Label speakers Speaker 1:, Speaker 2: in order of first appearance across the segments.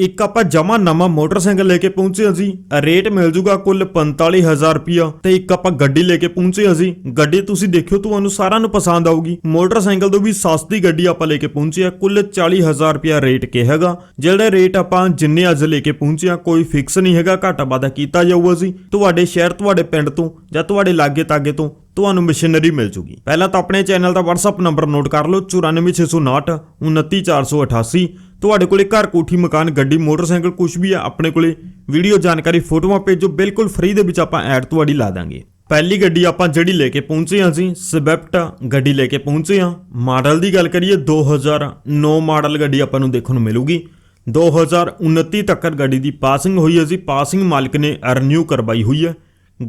Speaker 1: ਇੱਕ ਆਪਾਂ ਜਮਾ ਨਵਾਂ ਮੋਟਰਸਾਈਕਲ ਲੈ ਕੇ ਪਹੁੰਚੇ ਅਸੀਂ ਰੇਟ ਮਿਲ ਜੂਗਾ ਕੁੱਲ 45000 ਰੁਪਿਆ ਤੇ ਇੱਕ ਆਪਾਂ ਗੱਡੀ ਲੈ ਕੇ ਪਹੁੰਚੇ ਅਸੀਂ ਗੱਡੀ ਤੁਸੀਂ ਦੇਖਿਓ, ਤੁਹਾਨੂੰ ਸਾਰਿਆਂ ਨੂੰ ਪਸੰਦ ਆਊਗੀ। ਮੋਟਰਸਾਈਕਲ ਤੋਂ ਵੀ ਸਸਤੀ ਗੱਡੀ ਆਪਾਂ ਲੈ ਕੇ ਪਹੁੰਚੇ ਆ ਕੁੱਲ 40000 ਰੁਪਿਆ ਰੇਟ ਕੇ ਹੈਗਾ। ਜਿਹੜਾ ਰੇਟ ਆਪਾਂ ਜਿੰਨੇ ਅੱਜ ਲੈ ਕੇ ਪਹੁੰਚੇ ਆ ਕੋਈ ਫਿਕਸ ਨਹੀਂ ਹੈਗਾ। ਘਾਟਾ ਵਾਧਾ ਕੀਤਾ ਜਾਊਗਾ ਜੀ। ਤੁਹਾਡੇ ਸ਼ਹਿਰ, ਤੁਹਾਡੇ ਪਿੰਡ ਤੋਂ ਜਾਂ ਤੁਹਾਡੇ ਲਾਗੇ ਤਾਗੇ ਤੋਂ ਤੁਹਾਨੂੰ ਮਸ਼ੀਨਰੀ ਮਿਲ ਜੂਗੀ। ਪਹਿਲਾਂ ਤਾਂ ਆਪਣੇ ਚੈਨਲ ਦਾ WhatsApp ਨੰਬਰ ਨੋਟ ਕਰ ਲਓ। 94659 29488 ਤੁਹਾਡੇ ਕੋਲੇ ਘਰ ਕੋਠੀ, ਮਕਾਨ, ਗੱਡੀ, ਮੋਟਰਸਾਈਕਲ ਕੁਝ ਵੀ ਆ, ਆਪਣੇ ਕੋਲੇ ਵੀਡੀਓ, ਜਾਣਕਾਰੀ, ਫੋਟੋਆਂ ਭੇਜੋ, ਬਿਲਕੁਲ ਫ੍ਰੀ ਦੇ ਵਿੱਚ ਆਪਾਂ ਐਡ ਤੁਹਾਡੀ ਲਾ ਦਾਂਗੇ। ਪਹਿਲੀ ਗੱਡੀ ਆਪਾਂ ਜਿਹੜੀ ਲੈ ਕੇ ਪਹੁੰਚੇ ਹਾਂ ਜੀ ਸਵਿਫਟ ਗੱਡੀ ਲੈ ਕੇ ਪਹੁੰਚੇ ਹਾਂ। ਮਾਡਲ ਦੀ ਗੱਲ ਕਰੀਏ 2009 ਮਾਡਲ ਗੱਡੀ ਆਪਾਂ ਨੂੰ ਦੇਖਣ ਨੂੰ ਮਿਲੂਗੀ। 2029 ਤੱਕ ਗੱਡੀ ਦੀ ਪਾਸਿੰਗ ਹੋਈ ਹੈ ਜੀ। ਪਾਸਿੰਗ ਮਾਲਕ ਨੇ ਰੀਨਿਊ ਕਰਵਾਈ ਹੋਈ ਹੈ।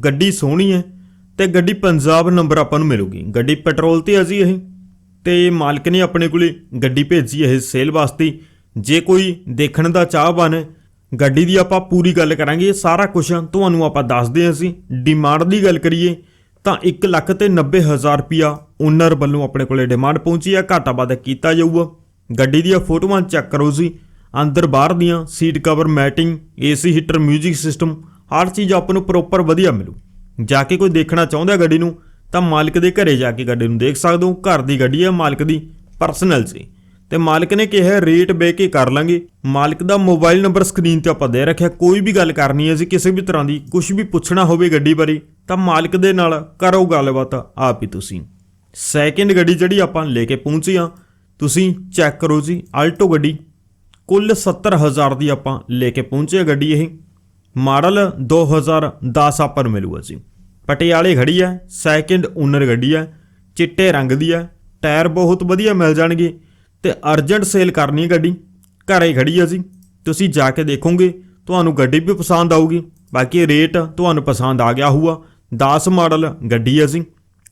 Speaker 1: ਗੱਡੀ ਸੋਹਣੀ ਹੈ ਤੇ ਗੱਡੀ ਪੰਜਾਬ ਨੰਬਰ ਆਪਾਂ ਨੂੰ ਮਿਲੂਗੀ। ਗੱਡੀ ਪੈਟਰੋਲ ਤੇ ਹੈ ਜੀ ਇਹ। ਤੇ ਮਾਲਕ ਨੇ ਆਪਣੇ ਕੋਲੇ ਗੱਡੀ ਭੇਜੀ ਇਹ ਸੇਲ ਵਾਸਤੇ। ਜੇ ਕੋਈ ਦੇਖਣ ਦਾ ਚਾਹਵਾਨ ਗੱਡੀ ਦੀ ਆਪਾਂ ਪੂਰੀ ਗੱਲ ਕਰਾਂਗੇ ਸਾਰਾ ਕੁਝ ਤੁਹਾਨੂੰ ਆਪਾਂ ਦੱਸਦੇ ਹਾਂ ਅਸੀਂ। ਡਿਮਾਂਡ ਦੀ ਗੱਲ ਕਰੀਏ, ਤਾਂ 1 ਲੱਖ ਤੇ 90 ਹਜ਼ਾਰ ਰੁਪਿਆ ਓਨਰ ਵੱਲੋਂ ਆਪਣੇ ਕੋਲੇ ਡਿਮਾਂਡ ਪਹੁੰਚੀ ਆ, ਘਾਟਾ ਵਾਧਾ ਕੀਤਾ ਜਾਊਗਾ। ਗੱਡੀ ਦੀਆਂ ਫੋਟੋਆਂ ਚੈੱਕ ਕਰੋ ਜੀ। ਅੰਦਰ ਬਾਹਰ ਦੀਆਂ seat cover matting AC heater 뮤직 system ਹਰ ਚੀਜ਼ ਆਪਾਂ ਨੂੰ ਪ੍ਰੋਪਰ ਵਧੀਆ ਮਿਲੂ। ਜਾ ਕੇ ਕੋਈ ਦੇਖਣਾ ਚਾਹੁੰਦਾ ਗੱਡੀ ਨੂੰ, ਤਾਂ ਮਾਲਕ ਦੇ ਘਰੇ ਜਾ ਕੇ ਗੱਡੀ ਨੂੰ ਦੇਖ ਸਕਦੇ ਹੋ। ਘਰ ਦੀ ਗੱਡੀ ਹੈ ਮਾਲਕ ਦੀ ਪਰਸਨਲ ਸੀ ਤੇ ਮਾਲਕ ਨੇ ਕਿਹਾ, ਰੇਟ ਬੇ ਕੇ ਕਰ ਲਾਂਗੇ। ਮਾਲਕ ਦਾ ਮੋਬਾਈਲ ਨੰਬਰ ਸਕਰੀਨ ਤੇ ਆਪਾਂ ਦੇ ਰੱਖਿਆ। ਕੋਈ ਵੀ ਗੱਲ ਕਰਨੀ ਹੈ ਜੀ, ਕਿਸੇ ਵੀ ਤਰ੍ਹਾਂ ਦੀ ਕੁਝ ਵੀ ਪੁੱਛਣਾ ਹੋਵੇ ਗੱਡੀ ਬਾਰੇ, ਤਾਂ ਮਾਲਕ ਦੇ ਨਾਲ ਕਰੋ ਗੱਲਬਾਤ ਆਪ ਹੀ ਤੁਸੀਂ। ਸੈਕਿੰਡ ਗੱਡੀ ਜਿਹੜੀ ਆਪਾਂ ਲੈ ਕੇ ਪਹੁੰਚੇ ਆ ਤੁਸੀਂ ਚੈੱਕ ਕਰੋ ਜੀ ਆਲਟੋ ਗੱਡੀ। ਕੁੱਲ 70000 ਦੀ ਆਪਾਂ ਲੈ ਕੇ ਪਹੁੰਚੇ ਆ ਗੱਡੀ ਇਹ। ਮਾਡਲ 2010 ਆਪਾਂ ਮਿਲੂਗਾ ਜੀ। ਪਟਿਆਲੇ ਖੜੀ ਹੈ ਸੈਕਿੰਡ ਓਨਰ ਗੱਡੀ ਹੈ, ਚਿੱਟੇ ਰੰਗ ਦੀ ਹੈ ਟਾਇਰ ਬਹੁਤ ਵਧੀਆ ਮਿਲ ਜਾਣਗੇ। ਤੇ ਅਰਜੈਂਟ ਸੇਲ ਕਰਨੀ ਹੈ ਗੱਡੀ। ਘਰੇ ਖੜੀ ਹੈ ਜੀ ਤੁਸੀਂ ਜਾ ਕੇ ਦੇਖੋਗੇ, ਤੁਹਾਨੂੰ ਗੱਡੀ ਵੀ ਪਸੰਦ ਆਊਗੀ। ਬਾਕੀ ਰੇਟ ਤੁਹਾਨੂੰ ਪਸੰਦ ਆ ਗਿਆ ਹੋਊਗਾ। 10 ਮਾਡਲ ਗੱਡੀ ਹੈ ਜੀ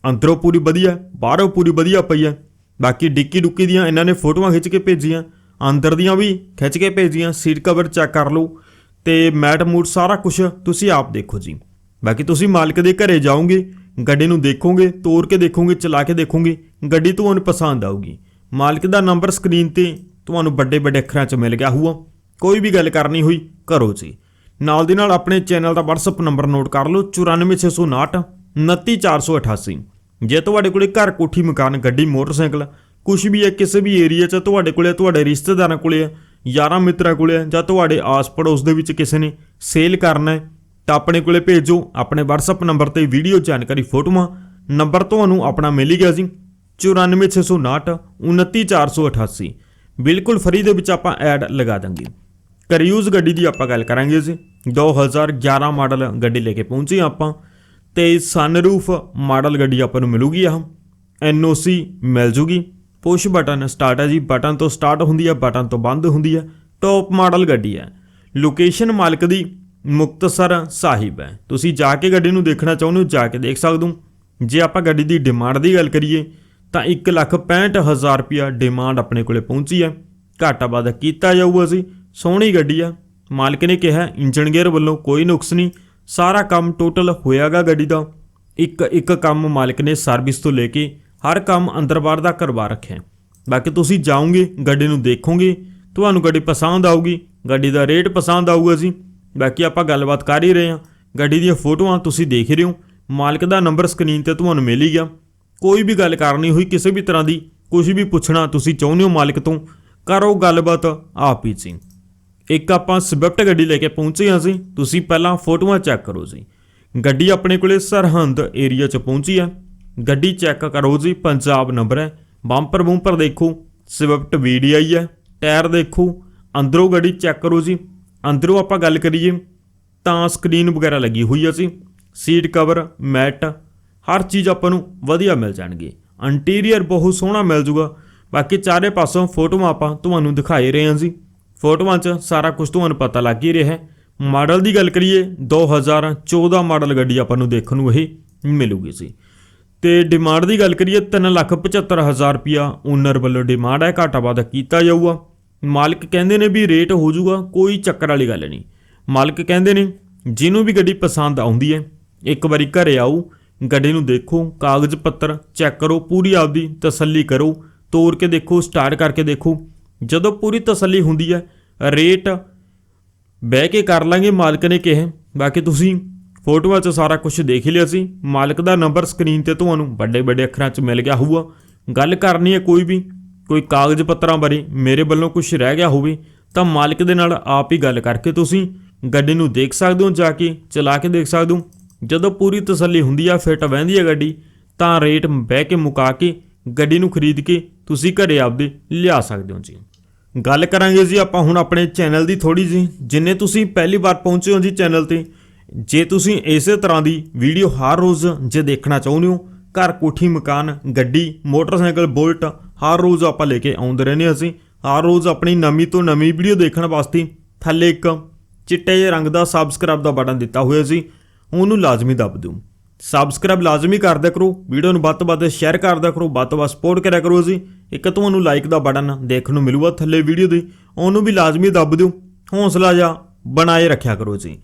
Speaker 1: ਅੰਦਰੋਂ ਪੂਰੀ ਵਧੀਆ, ਬਾਹਰੋਂ ਪੂਰੀ ਵਧੀਆ ਪਈ ਹੈ। ਬਾਕੀ ਡਿੱਕੀ ਡੁੱਕੀ ਦੀਆਂ ਇਹਨਾਂ ਨੇ ਫੋਟੋਆਂ ਖਿੱਚ ਕੇ ਭੇਜੀਆਂ। ਅੰਦਰ ਦੀਆਂ ਵੀ ਖਿੱਚ ਕੇ ਭੇਜੀਆਂ। ਸੀਟ ਕਵਰ ਚੈੱਕ ਕਰ ਲਓ। ਤੇ ਮੈਟ ਮੂਟ ਸਾਰਾ ਕੁਝ ਤੁਸੀਂ ਆਪ ਦੇਖੋ ਜੀ। ਬਾਕੀ ਤੁਸੀਂ ਮਾਲਕ ਦੇ ਘਰੇ ਜਾਓਗੇ, ਗੱਡੀ ਨੂੰ ਦੇਖੋਗੇ ਤੋੜ ਕੇ ਦੇਖੋਗੇ, ਚਲਾ ਕੇ ਦੇਖੋਗੇ, ਗੱਡੀ ਤੁਹਾਨੂੰ ਪਸੰਦ ਆਊਗੀ। ਮਾਲਕ ਦਾ ਨੰਬਰ ਸਕਰੀਨ ਤੇ ਤੁਹਾਨੂੰ ਵੱਡੇ ਵੱਡੇ ਅੱਖਰਾਂ 'ਚ ਮਿਲ ਗਿਆ ਹੋਊਗਾ। ਕੋਈ ਵੀ ਗੱਲ ਕਰਨੀ ਹੋਈ, ਕਰੋ ਜੀ। ਨਾਲ ਦੀ ਨਾਲ ਆਪਣੇ ਚੈਨਲ ਦਾ WhatsApp ਨੰਬਰ ਨੋਟ ਕਰ ਲਓ 94659 29488 ਜੇ ਤੁਹਾਡੇ ਕੋਲੇ ਘਰ ਕੋਠੀ, ਮਕਾਨ, ਗੱਡੀ, ਮੋਟਰਸਾਈਕਲ ਕੁਝ ਵੀ ਹੈ, ਕਿਸੇ ਵੀ ਏਰੀਆ 'ਚ ਤੁਹਾਡੇ ਕੋਲੇ, ਤੁਹਾਡੇ ਰਿਸ਼ਤੇਦਾਰਾਂ ਕੋਲੇ ਹੈ, ਯਾਰਾਂ ਮਿੱਤਰਾਂ ਕੋਲੇ ਹੈ, ਜਾਂ ਤੁਹਾਡੇ ਆਸ-ਪੜੋਸ ਦੇ ਵਿੱਚ ਕਿਸੇ ਨੇ ਸੇਲ ਕਰਨਾ ਹੈ, ਤਾਂ ਆਪਣੇ ਕੋਲੇ ਭੇਜੋ। ਆਪਣੇ WhatsApp ਨੰਬਰ ਤੇ ਵੀਡੀਓ ਜਾਣਕਾਰੀ ਫੋਟੋਆਂ, ਨੰਬਰ ਤੁਹਾਨੂੰ ਆਪਣਾ ਮਿਲ ਗਿਆ ਸੀ 94659 29488 ਬਿਲਕੁਲ ਫਰੀ ਦੇ ਵਿੱਚ ਆਪਾਂ ਐਡ ਲਗਾ ਦਾਂਗੇ। ਕਰਿਊਜ਼ ਗੱਡੀ ਦੀ ਆਪਾਂ ਗੱਲ ਕਰਾਂਗੇ ਜੀ। 2011 ਮਾਡਲ ਗੱਡੀ ਲੈ ਕੇ ਪਹੁੰਚੇ ਆਪਾਂ। ਤੇ ਸਨਰੂਫ ਮਾਡਲ ਗੱਡੀ ਆਪਾਂ ਨੂੰ ਮਿਲੂਗੀ ਆ ਐਨਓਸੀ ਮਿਲ ਜੂਗੀ। ਪੁਸ਼ ਬਟਨ ਸਟਾਰਟ ਹੈ ਜੀ। ਬਟਨ ਤੋਂ ਸਟਾਰਟ ਹੁੰਦੀ ਹੈ ਬਟਨ ਤੋਂ ਬੰਦ ਹੁੰਦੀ ਹੈ। ਟੌਪ ਮਾਡਲ ਗੱਡੀ ਹੈ। ਲੋਕੇਸ਼ਨ ਮਾਲਕ ਦੀ ਮੁਕਤਸਰ ਸਾਹਿਬ ਹੈ। ਤੁਸੀਂ ਜਾ ਕੇ ਗੱਡੀ ਨੂੰ ਦੇਖਣਾ ਚਾਹੁੰਦੇ ਹੋ, ਜਾ ਕੇ ਦੇਖ ਸਕਦੇ ਹੋ। ਜੇ ਆਪਾਂ ਗੱਡੀ ਦੀ ਡਿਮਾਂਡ ਦੀ ਗੱਲ ਕਰੀਏ ਤਾਂ 165000 ਰੁਪਿਆ ਡਿਮਾਂਡ ਆਪਣੇ ਕੋਲੇ ਪਹੁੰਚੀ ਹੈ। ਘਾਟਾ ਵਾਧਾ ਕੀਤਾ ਜਾਊਗਾ ਸੀ ਸੋਹਣੀ ਗੱਡੀ ਆ। ਮਾਲਕ ਨੇ ਕਿਹਾ ਇੰਜਨ ਗੇਅਰ ਵੱਲੋਂ ਕੋਈ ਨੁਕਸ ਨਹੀਂ। ਸਾਰਾ ਕੰਮ ਟੋਟਲ ਹੋਇਆਗਾ ਗੱਡੀ ਦਾ। ਇੱਕ ਇੱਕ ਕੰਮ ਮਾਲਕ ਨੇ ਸਰਵਿਸ ਤੋਂ ਲੈ ਕੇ ਹਰ ਕੰਮ ਅੰਦਰ ਬਾਹਰ ਦਾ ਕਰਵਾ ਰੱਖਿਆ ਬਾਕੀ ਤੁਸੀਂ ਜਾਓਗੇ, ਗੱਡੀ ਨੂੰ ਦੇਖੋਗੇ, ਤੁਹਾਨੂੰ ਗੱਡੀ ਪਸੰਦ ਆਊਗੀ। ਗੱਡੀ ਦਾ ਰੇਟ ਪਸੰਦ ਆਊਗਾ ਜੀ। ਬਾਕੀ ਆਪਾਂ ਗੱਲਬਾਤ ਕਰ ਹੀ ਰਹੇ ਹਾਂ। ਗੱਡੀ ਦੀਆਂ ਫੋਟੋਆਂ ਤੁਸੀਂ ਦੇਖ ਰਹੇ ਹੋ। ਮਾਲਕ ਦਾ ਨੰਬਰ ਸਕਰੀਨ ਤੇ ਤੁਹਾਨੂੰ ਮਿਲ ਹੀ ਗਿਆ। ਕੋਈ ਵੀ ਗੱਲ ਕਰਨੀ ਹੋਈ ਕਿਸੇ ਵੀ ਤਰ੍ਹਾਂ ਦੀ ਕੁਝ ਵੀ ਪੁੱਛਣਾ ਤੁਸੀਂ ਚਾਹੁੰਦੇ ਹੋ ਮਾਲਕ ਤੋਂ, ਕਰੋ ਗੱਲਬਾਤ ਆਪ ਹੀ ਜੀ। ਇੱਕ ਆਪਾਂ ਸਵਿਫਟ ਗੱਡੀ ਲੈ ਕੇ ਪਹੁੰਚੇ ਹਾਂ ਜੀ, ਤੁਸੀਂ ਪਹਿਲਾਂ ਫੋਟੋਆਂ ਚੈੱਕ ਕਰੋ ਜੀ। ਗੱਡੀ ਆਪਣੇ ਕੋਲੇ ਸਰਹੰਦ ਏਰੀਆ 'ਚ ਪਹੁੰਚੀ ਹੈ ਗੱਡੀ ਚੈੱਕ ਕਰੋ ਜੀ, ਪੰਜਾਬ ਨੰਬਰ ਹੈ। ਬੰਪਰ ਬੂੰਪਰ ਦੇਖੋ, ਸਵਿਫਟ ਵੀਡੀਆਈ ਹੈ, ਟਾਇਰ ਦੇਖੋ, ਅੰਦਰੋਂ ਗੱਡੀ ਚੈੱਕ ਕਰੋ ਜੀ। ਅੰਦਰੋਂ ਆਪਾਂ ਗੱਲ ਕਰੀਏ, ਤਾਂ ਸਕਰੀਨ ਵਗੈਰਾ ਲੱਗੀ ਹੋਈ ਹੈ ਜੀ। ਸੀਟ ਕਵਰ ਮੈਟ ਹਰ ਚੀਜ਼ ਆਪਾਂ ਨੂੰ ਵਧੀਆ ਮਿਲ ਜਾਣਗੇ। ਇੰਟੀਰੀਅਰ ਬਹੁਤ ਸੋਹਣਾ ਮਿਲ ਜੂਗਾ। ਬਾਕੀ ਚਾਰੇ ਪਾਸੋਂ ਫੋਟੋਆਂ ਆਪਾਂ ਤੁਹਾਨੂੰ ਦਿਖਾਈ ਰਹੇ ਹਾਂ ਜੀ ਫੋਟੋਆਂ 'ਚ ਸਾਰਾ ਕੁਝ ਤੁਹਾਨੂੰ ਪਤਾ ਲੱਗ ਹੀ ਰਿਹਾ ਹੈ। ਮਾਡਲ ਦੀ ਗੱਲ ਕਰੀਏ 2014 ਮਾਡਲ ਗੱਡੀ ਆਪਾਂ ਨੂੰ ਦੇਖਣ ਨੂੰ ਇਹ ਮਿਲੂਗੀ ਜੀ ਤੇ ਡਿਮਾਂਡ ਦੀ ਗੱਲ ਕਰੀਏ 375000 ਰੁਪਿਆ ਓਨਰ ਵੱਲੋਂ ਡਿਮਾਂਡ ਹੈ। ਘਾਟਾ ਵਾਧਾ ਕੀਤਾ ਜਾਊਗਾ। ਮਾਲਕ ਕਹਿੰਦੇ ਨੇ ਵੀ ਰੇਟ ਹੋ ਜਾਊਗਾ ਕੋਈ ਚੱਕਰ ਵਾਲੀ ਗੱਲ ਨਹੀਂ। ਮਾਲਕ ਕਹਿੰਦੇ ਨੇ, ਜਿਹਨੂੰ ਵੀ ਗੱਡੀ ਪਸੰਦ ਆਉਂਦੀ ਹੈ, ਇੱਕ ਵਾਰੀ ਘਰੇ ਆਓ ਗੱਡੀ ਨੂੰ ਦੇਖੋ, ਕਾਗਜ਼ ਪੱਤਰ ਚੈੱਕ ਕਰੋ, ਪੂਰੀ ਆਪਦੀ ਤਸੱਲੀ ਕਰੋ ਤੋੜ ਕੇ ਦੇਖੋ, ਸਟਾਰਟ ਕਰਕੇ ਦੇਖੋ। ਜਦੋਂ ਪੂਰੀ ਤਸੱਲੀ ਹੁੰਦੀ ਹੈ, ਰੇਟ ਬਹਿ ਕੇ ਕਰ ਲਾਂਗੇ ਮਾਲਕ ਨੇ ਕਿਹਾ। ਬਾਕੀ ਤੁਸੀਂ ਫੋਟੋਆਂ 'ਚ ਸਾਰਾ ਕੁਝ ਦੇਖ ਲਿਆ ਸੀ। ਮਾਲਕ ਦਾ ਨੰਬਰ ਸਕਰੀਨ ਤੇ ਤੁਹਾਨੂੰ ਵੱਡੇ ਵੱਡੇ ਅੱਖਰਾਂ 'ਚ ਮਿਲ ਗਿਆ ਹੋਊਗਾ। ਗੱਲ ਕਰਨੀ ਹੈ ਕੋਈ ਵੀ, ਕੋਈ ਕਾਗਜ਼ ਪੱਤਰਾਂ ਬਾਰੇ, ਮੇਰੇ ਵੱਲੋਂ ਕੁਝ ਰਹਿ ਗਿਆ ਹੋਵੇ, ਤਾਂ ਮਾਲਕ ਦੇ ਨਾਲ ਆਪ ਹੀ ਗੱਲ ਕਰਕੇ ਤੁਸੀਂ ਗੱਡੀ ਨੂੰ ਦੇਖ ਸਕਦੇ ਹੋ, ਜਾ ਕੇ ਚਲਾ ਕੇ ਦੇਖ ਸਕਦੇ ਹੋ। ਜਦੋਂ ਪੂਰੀ ਤਸੱਲੀ ਹੁੰਦੀ ਆ, ਫਿੱਟ ਵਹਿੰਦੀ ਆ ਗੱਡੀ, ਤਾਂ ਰੇਟ ਬਹਿ ਕੇ ਮੁਕਾ ਕੇ ਗੱਡੀ ਨੂੰ ਖਰੀਦ ਕੇ ਤੁਸੀਂ ਘਰੇ ਆਪਦੇ ਲਿਆ ਸਕਦੇ ਹੋ ਜੀ। ਗੱਲ ਕਰਾਂਗੇ ਜੀ ਆਪਾਂ ਹੁਣ ਆਪਣੇ ਚੈਨਲ ਦੀ ਥੋੜੀ ਜੀ ਜਿੰਨੇ ਤੁਸੀਂ ਪਹਿਲੀ ਵਾਰ ਪਹੁੰਚੇ ਹੋ ਜੀ ਚੈਨਲ ਤੇ, ਜੇ ਤੁਸੀਂ ਇਸੇ ਤਰ੍ਹਾਂ ਦੀ ਵੀਡੀਓ ਹਰ ਰੋਜ਼ ਜੇ ਦੇਖਣਾ ਚਾਹੁੰਦੇ ਹੋ, ਘਰ ਕੋਠੀ, ਮਕਾਨ, ਗੱਡੀ, ਮੋਟਰਸਾਈਕਲ, ਬੁਲਟ, ਹਰ ਰੋਜ਼ ਆਪਾਂ ਲੈ ਕੇ ਆਉਂਦੇ ਰਹਿੰਦੇ ਹਾਂ ਅਸੀਂ। ਹਰ ਰੋਜ਼ ਆਪਣੀ ਨਵੀਂ ਤੋਂ ਨਵੀਂ ਵੀਡੀਓ ਦੇਖਣ ਵਾਸਤੇ ਥੱਲੇ ਇੱਕ ਚਿੱਟੇ ਜਿਹੇ ਰੰਗ ਦਾ ਸਬਸਕ੍ਰਾਈਬ ਦਾ ਬਟਨ ਦਿੱਤਾ ਹੋਇਆ ਸੀ ਉਹਨੂੰ ਲਾਜ਼ਮੀ ਦੱਬ ਦਿਓ ਸਬਸਕ੍ਰਾਈਬ ਲਾਜ਼ਮੀ ਕਰ ਕਰੋ ਵੀਡੀਓ ਨੂੰ ਵੱਧ ਤੋਂ ਵੱਧ ਸ਼ੇਅਰ ਕਰ ਕਰੋ, ਵੱਧ ਤੋਂ ਵੱਧ ਸਪੋਰਟ ਕਰਿਆ ਕਰੋ ਜੀ ਇੱਕ ਤੁਹਾਨੂੰ ਲਾਈਕ ਦਾ ਬਟਨ ਦੇਖਣ ਨੂੰ ਮਿਲੂਗਾ ਥੱਲੇ ਵੀਡੀਓ ਦੇ, ਉਹਨੂੰ ਵੀ ਲਾਜ਼ਮੀ ਦੱਬ ਦਿਓ ਹੌਸਲਾ ਜਾ ਬਣਾਏ ਰੱਖਿਆ ਕਰੋ ਜੀ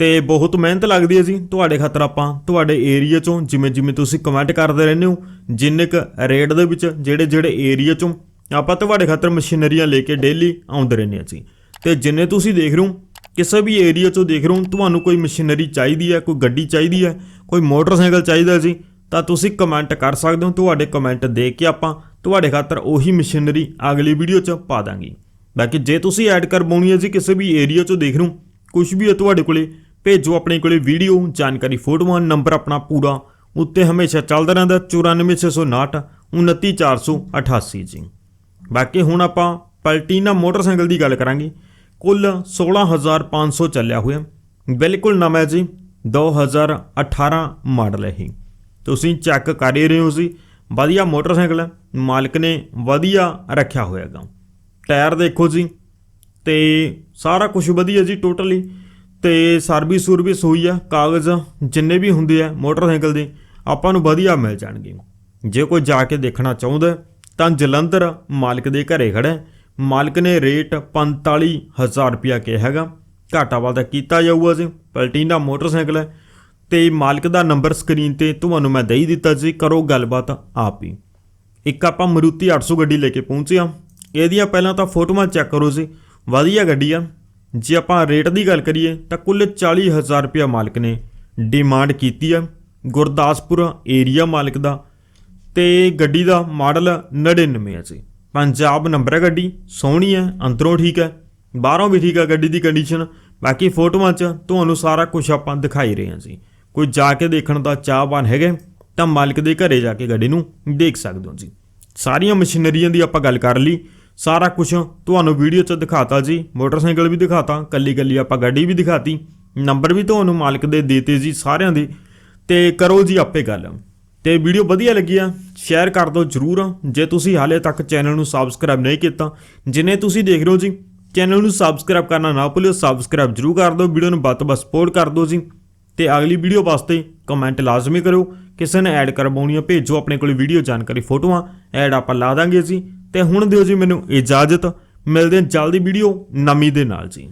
Speaker 1: ਤੇ ਬਹੁਤ ਮਿਹਨਤ ਲੱਗਦੀ ਹੈ ਜੀ, ਤੁਹਾਡੇ ਖਾਤਰ ਆਪਾਂ ਤੁਹਾਡੇ ਏਰੀਆ ਚੋਂ ਜਿਵੇਂ ਜਿਵੇਂ ਤੁਸੀਂ ਕਮੈਂਟ ਕਰਦੇ ਰਹਿੰਦੇ ਹੋ, ਜਿੰਨੇ ਕ ਰੇਟ ਦੇ ਵਿੱਚ ਜਿਹੜੇ ਜਿਹੜੇ ਏਰੀਆ ਚੋਂ ਆਪਾਂ ਤੁਹਾਡੇ ਖਾਤਰ ਮਸ਼ੀਨਰੀਆਂ ਲੈ ਕੇ ਡੇਲੀ ਆਉਂਦੇ ਰਹਿੰਦੇ ਹਾਂ ਜੀ ਤੇ ਜਿੰਨੇ ਤੁਸੀਂ ਦੇਖ ਰਹੇ ਹੋ ਕਿਸੇ ਵੀ ਏਰੀਆ ਚੋਂ ਦੇਖ ਰਹੇ ਹੋ, ਤੁਹਾਨੂੰ ਕੋਈ ਮਸ਼ੀਨਰੀ ਚਾਹੀਦੀ ਹੈ, ਕੋਈ ਗੱਡੀ ਚਾਹੀਦੀ ਹੈ, ਕੋਈ ਮੋਟਰਸਾਈਕਲ ਚਾਹੀਦਾ ਜੀ, ਤਾਂ ਤੁਸੀਂ ਕਮੈਂਟ ਕਰ ਸਕਦੇ ਹੋ, ਤੁਹਾਡੇ ਕਮੈਂਟ ਦੇਖ ਕੇ ਆਪਾਂ ਤੁਹਾਡੇ ਖਾਤਰ ਉਹੀ ਮਸ਼ੀਨਰੀ ਅਗਲੀ ਵੀਡੀਓ 'ਚ ਪਾ ਦਾਂਗੇ। ਬਾਕੀ ਜੇ ਤੁਸੀਂ ਐਡ ਕਰਵਾਉਣੀ ਹੈ ਜੀ, ਕਿਸੇ ਵੀ ਏਰੀਆ 'ਚੋਂ ਦੇਖ ਰਹੇ ਹੋ ਕੁਝ ਵੀ ਹੈ ਤੁਹਾਡੇ ਕੋਲੇ, ਭੇਜੋ ਆਪਣੇ ਕੋਲੇ ਵੀਡੀਓ ਜਾਣਕਾਰੀ ਫੋਟੋਆਂ ਨੰਬਰ ਆਪਣਾ ਪੂਰਾ, ਉੱਤੇ ਹਮੇਸ਼ਾ ਚੱਲਦਾ ਰਹਿੰਦਾ 94659 29488 ਜੀ। ਬਾਕੀ ਹੁਣ ਆਪਾਂ ਪਲਟੀਨਾ ਮੋਟਰਸਾਈਕਲ ਦੀ ਗੱਲ ਕਰਾਂਗੇ। ਕੁੱਲ 16500 ਚੱਲਿਆ ਹੋਇਆ। ਬਿਲਕੁਲ ਨਵਾਂ ਜੀ 2018 ਮਾਡਲ ਹੈ ਤੁਸੀਂ ਚੈੱਕ ਕਰ ਹੀ ਰਹੇ ਹੋ ਜੀ, ਵਧੀਆ ਮੋਟਰਸਾਈਕਲ ਹੈ, ਮਾਲਕ ਨੇ ਵਧੀਆ ਰੱਖਿਆ ਹੋਇਆਗਾ ਟਾਇਰ ਦੇਖੋ ਜੀ, ਤੇ ਸਾਰਾ ਕੁਝ ਵਧੀਆ ਜੀ ਟੋਟਲੀ, ਤੇ ਸਰਵਿਸ ਸੁਰਵਿਸ ਹੋਈ ਆ ਕਾਗਜ਼ ਜਿੰਨੇ ਵੀ ਹੁੰਦੇ ਆ ਮੋਟਰਸਾਈਕਲ ਦੇ, ਆਪਾਂ ਨੂੰ ਵਧੀਆ ਮਿਲ ਜਾਣਗੇ। ਜੇ ਕੋਈ ਜਾ ਕੇ ਦੇਖਣਾ ਚਾਹੁੰਦਾ ਤਾਂ ਜਲੰਧਰ ਮਾਲਕ ਦੇ ਘਰੇ ਖੜਾ ਮਾਲਕ ਨੇ ਰੇਟ 45000 ਰੁਪਿਆ ਕਿਹਾ ਹੈਗਾ। ਘਾਟਾ ਵਾਧਾ ਕੀਤਾ ਜਾਊਗਾ ਜੀ। ਪਲਟੀਨਾ ਮੋਟਰਸਾਈਕਲ ਹੈ ਤੇ ਮਾਲਕ ਦਾ ਨੰਬਰ ਸਕਰੀਨ ਤੇ ਤੁਹਾਨੂੰ ਮੈਂ ਦੇ ਹੀ ਦਿੱਤਾ ਜੀ। ਕਰੋ ਗੱਲਬਾਤ ਆਪ ਹੀ। ਇੱਕ ਆਪਾਂ ਮਰੂਤੀ 800 ਗੱਡੀ ਲੈ ਕੇ ਪਹੁੰਚਿਆ ਇਹਦੀਆਂ ਪਹਿਲਾਂ ਤਾਂ ਫੋਟੋਆਂ ਚੈੱਕ ਕਰੋ ਜੀ। ਵਧੀਆ ਗੱਡੀ ਆ। ਜੇ ਆਪਾਂ ਰੇਟ ਦੀ ਗੱਲ ਕਰੀਏ ਤਾਂ ਕੁੱਲ 40000 ਰੁਪਇਆ ਮਾਲਕ ਨੇ ਡਿਮਾਂਡ ਕੀਤੀ ਆ। ਗੁਰਦਾਸਪੁਰ ਏਰੀਆ ਮਾਲਕ ਦਾ ਤੇ ਗੱਡੀ ਦਾ ਮਾਡਲ 99 ਹੈ ਜੀ। ਪੰਜਾਬ ਨੰਬਰ ਹੈ ਗੱਡੀ, ਸੋਹਣੀ ਹੈ, ਅੰਦਰੋਂ ਠੀਕ ਹੈ, ਬਾਹਰੋਂ ਵੀ ਠੀਕ ਹੈ ਗੱਡੀ ਦੀ ਕੰਡੀਸ਼ਨ ਬਾਕੀ ਫੋਟੋਆਂ 'ਚ ਤੁਹਾਨੂੰ ਸਾਰਾ ਕੁਝ ਆਪਾਂ ਦਿਖਾਈ ਰਹੇ ਹਾਂ ਜੀ। ਕੋਈ ਜਾ ਕੇ ਦੇਖਣ ਦਾ ਚਾਹਵਾਨ ਹੈਗੇ, ਤਾਂ ਮਾਲਕ ਦੇ ਘਰੇ ਜਾ ਕੇ ਗੱਡੀ ਨੂੰ ਦੇਖ ਸਕਦੇ ਹੋ ਜੀ। ਸਾਰੀਆਂ ਮਸ਼ੀਨਰੀਆਂ ਦੀ ਆਪਾਂ ਗੱਲ ਕਰ ਲਈ। ਸਾਰਾ ਕੁਝ ਤੁਹਾਨੂੰ ਵੀਡੀਓ 'ਚ ਦਿਖਾਤਾ ਜੀ, ਮੋਟਰਸਾਈਕਲ ਵੀ ਦਿਖਾਤਾ ਕੱਲੀ ਕੱਲੀ ਆਪਾਂ ਗੱਡੀ ਵੀ ਦਿਖਾਤੀ। ਨੰਬਰ ਵੀ ਤੁਹਾਨੂੰ ਮਾਲਕ ਦੇ ਦੇਤੇ ਜੀ ਸਾਰਿਆਂ ਦੇ। ਤੇ ਕਰੋ ਜੀ ਆਪੇ ਗੱਲ। ਤੇ ਵੀਡੀਓ ਵਧੀਆ ਲੱਗੀ ਆ ਸ਼ੇਅਰ ਕਰ ਦਿਓ ਜਰੂਰ। ਜੇ ਤੁਸੀਂ ਹਾਲੇ ਤੱਕ ਚੈਨਲ ਨੂੰ ਸਬਸਕ੍ਰਾਈਬ ਨਹੀਂ ਕੀਤਾ, ਜਿਨੇ ਤੁਸੀਂ ਦੇਖ ਰਹੇ ਹੋ ਜੀ ਚੈਨਲ ਨੂੰ ਸਬਸਕ੍ਰਾਈਬ ਕਰਨਾ ਨਾ ਭੁੱਲਿਓ ਸਬਸਕ੍ਰਾਈਬ ਜਰੂਰ ਕਰ ਦਿਓ, ਵੀਡੀਓ ਨੂੰ ਵੱਧ ਤੋਂ ਵੱਧ ਸਪੋਰਟ ਕਰ ਦਿਓ ਜੀ। ਤੇ ਅਗਲੀ ਵੀਡੀਓ ਵਾਸਤੇ ਕਮੈਂਟ ਲਾਜ਼ਮੀ ਕਰੋ ਕਿਸੇ ਨੇ ਐਡ ਕਰਵਾਉਣੀ ਆ, ਭੇਜੋ ਆਪਣੇ ਕੋਲ ਵੀਡੀਓ ਜਾਣਕਾਰੀ ਫੋਟੋਆਂ ਐਡ ਆਪਾਂ ਲਾ ਦਾਂਗੇ ਜੀ। ਤੇ ਹੁਣ ਦਿਓ ਜੀ ਮੈਨੂੰ ਇਜਾਜ਼ਤ, ਮਿਲਦੇ ਹਾਂ ਜਲਦੀ ਵੀਡੀਓ ਨਵੀਂ ਦੇ ਨਾਲ ਜੀ।